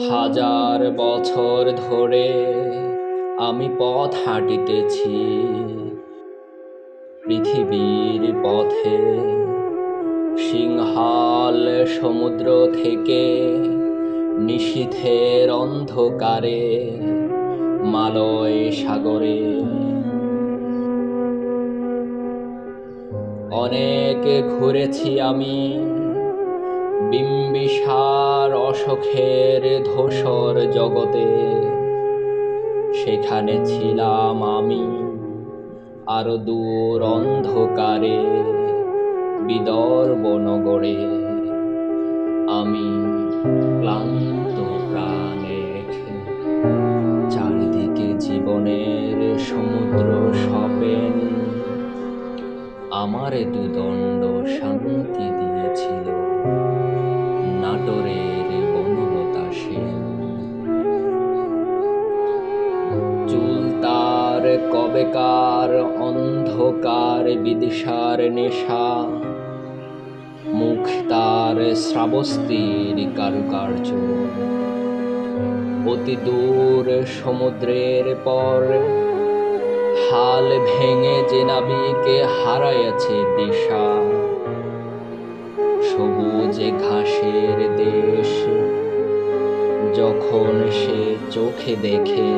হাজার বছর ধরে আমি পথ হাঁটিতেছি। পৃথিবীর পথে সিংহাল সমুদ্র থেকে নিশীথের অন্ধকারে মালয় সাগরে। অনেক ঘুরেছি আমি, বিম্বিসার অসখের ধূসর জগতে, সেখানে ছিলাম আমি আরও দূর অন্ধকারে বিদর্ব নগরে। আমি ক্লান্ত প্রাণে চারিদিকে জীবনের সমুদ্র সপেন, আমারে দুদণ্ড শান্তি দিয়েছিল নাটোরের কবেকার অন্ধকার বিদিশার নেশা। মুখ তার শ্রাবস্তির কারুকার্য। অতি দূর সমুদ্রের পর হাল ভেঙে যে নাবিকে হারাইয়াছে দিশা। সবুজে ঘাসের দেশ যখন সে চোখে দেখে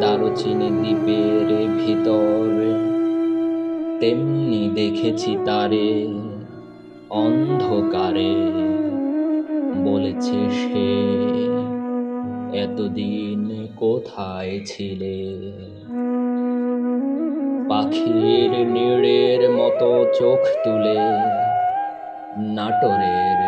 দারুচিনি দ্বীপের ভিতর, তেমনি দেখেছি তারে অন্ধকারে, বলেছে সে। এতদিন কোথায় ছিলে? পাখির নিড়ের মতো চোখ তুলে, নাটোরের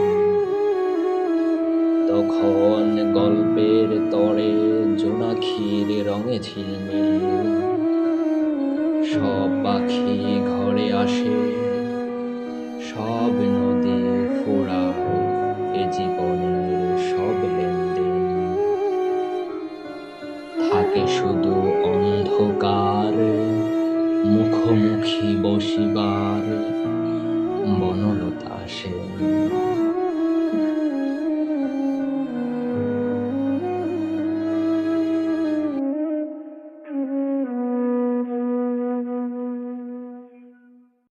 তখন গল্পের তরে জোনাখির রঙে ঝিলমিল। সব পাখি ঘরে আসে, সব নদী ফুরায় এ জীবনের সব লেনদেন। থাকে শুধু অন্ধকার, মুখোমুখি বসিবার বনলতা সেন।